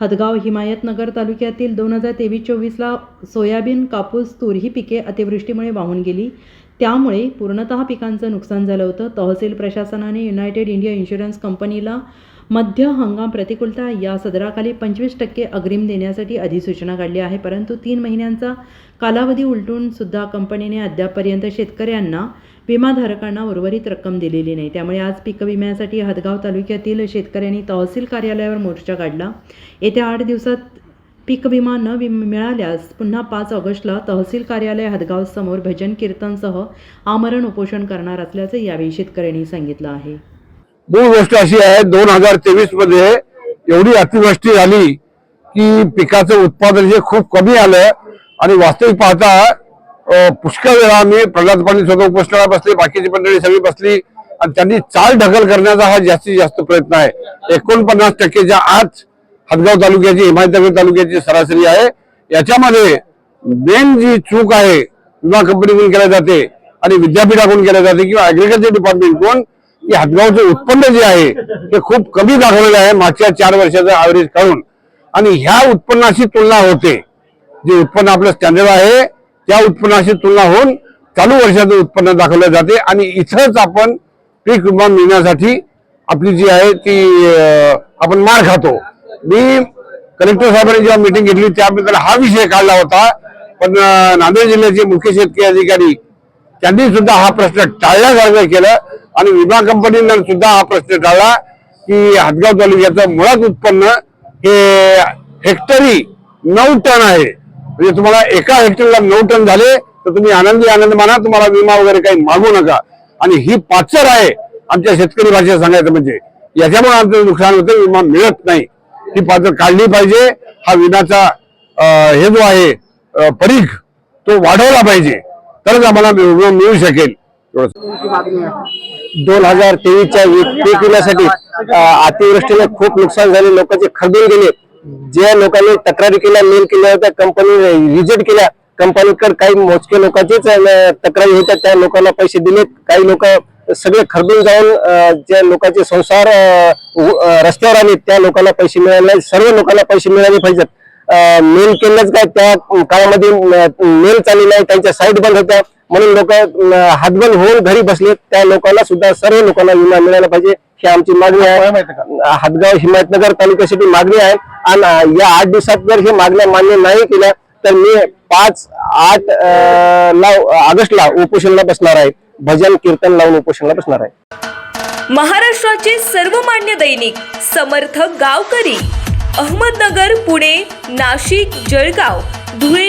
हदगाव हिमायतनगर तालुक्यातील दोन हजार तेवीस चोवीसला सोयाबीन कापूस तूर ही पिके अतिवृष्टीमुळे वाहून गेली. त्यामुळे पूर्णतः पिकांचं नुकसान झालं होतं. तहसील प्रशासनाने युनायटेड इंडिया इन्शुरन्स कंपनीला मध्य हंगाम प्रतिकूलता या सदराखाली पंचवीस टक्के अग्रिम देण्यासाठी अधिसूचना काढली आहे. परंतु तीन महिन्यांचा कालावधी उलटून सुद्धा कंपनीने अद्यापपर्यंत शेतकऱ्यांना विमाधारकांना उर्वरित रक्कम दिलेली नाही. त्यामुळे आज पीक विम्यासाठी हदगाव तालुक्यातील शेतकऱ्यांनी तहसील कार्यालयावर मोर्चा काढला. येत्या आठ दिवसात पीक विमा न वि मिळाल्यास पुन्हा पाच ऑगस्टला तहसील कार्यालय हदगाव समोर भजन कीर्तनसह आमरण उपोषण करणार असल्याचं यावेळी शेतकऱ्यांनी सांगितलं आहे. मूळ गोष्ट अशी आहे दोन हजार तेवीसमध्ये एवढी अतिवृष्टी झाली की पिकाचं उत्पादन हे खूप कमी आलं. आणि वास्तविक पाहता पुष्कळ वेळा आम्ही प्रल्हाद पाटील स्वतः उपोषणाला बसले बाकीची मंडळी सगळी बसली आणि त्यांनी चाल ढकल करण्याचा हा जास्तीत जास्त प्रयत्न आहे. एकोणपन्नास टक्केच्या आज हदगाव तालुक्याची हिमायतनगर तालुक्याची सरासरी आहे याच्यामध्ये मेन जी चूक आहे विमा कंपनीकडून केल्या जाते आणि विद्यापीठाकडून केल्या जाते किंवा अॅग्रिकल्चर डिपार्टमेंटकडून की हदगावचं उत्पन्न जे आहे ते खूप कमी दाखवलेलं आहे मागच्या चार वर्षाचं ऍव्हरेज काढून. आणि ह्या उत्पन्नाशी तुलना होते. जे उत्पन्न आपलं स्टँडर्ड आहे त्या उत्पन्नाशी तुलना होऊन चालू वर्षाचं उत्पन्न दाखवलं जाते आणि इथंच आपण पीक विमा मिळण्यासाठी आपली जी आहे ती आपण मार खातो. मी कलेक्टर साहेबांनी जेव्हा मिटिंग घेतली त्याबद्दल हा विषय काढला होता. पण नांदेड जिल्ह्याचे मुख्य शेतकरी अधिकारी त्यांनी सुद्धा हा प्रश्न टाळल्यासारखं केलं आणि विमा कंपनीनं सुद्धा हा प्रश्न टाळला की हदगाव तालुक्याचं मुळात उत्पन्न हे हेक्टरी नऊ टन आहे. म्हणजे तुम्हाला एका हेक्टरला नऊ टन झाले तर तुम्ही आनंदी आनंद माना तुम्हाला विमा वगैरे काही मागू नका. आणि ही पाचर आहे आमच्या शेतकरी भाषेत सांगायचं म्हणजे. याच्यामुळे आमचं नुकसान होतं विमा मिळत नाही. ही पाचर काढली पाहिजे हा विम्याचा हे जो आहे परीघ तो वाढवला पाहिजे. तरच आम्हाला विमा मिळू शकेल. दोन हजार तेवीसच्या पीक विम्यासाठी अतिवृष्टीने खूप नुकसान झाले लोकांचे खरडून गेले ज्या लोकांनी तक्रारी केल्या मेल केल्या होत्या कंपनी रिजेक्ट केल्या कंपनीकडे काही मोजके लोकांचीच तक्रारी होत्या त्या लोकांना पैसे दिले काही लोक सगळे खरडून जाऊन ज्या लोकांचे संसार रस्त्यावर आले त्या लोकांना पैसे मिळाले नाही. सर्व लोकांना पैसे मिळाले पाहिजेत. मेल केल्याच काय त्या काळामध्ये मेल चालू नाही त्यांच्या साईट बंद होत्या. म्हणून लोक हातबंद होऊन घरी बसले त्या लोकांना सुद्धा सर्व लोकांना विमा मिळाला पाहिजे. ही आमची मागणी आहे. हातगाव हिमायतनगर तालुक्यासाठी मागणी आहे. आणि या आठ दिवसात जर ही मागण्या मान्य नाही केल्या तर मी पाच आठ अं, ला ऑगस्टला उपोषणला बसणार आहे. भजन कीर्तन लावून उपोषणला बसणार आहे. महाराष्ट्राचे सर्वमान्य दैनिक समर्थ गावकरी अहमदनगर पुणे नाशिक जळगाव धुळे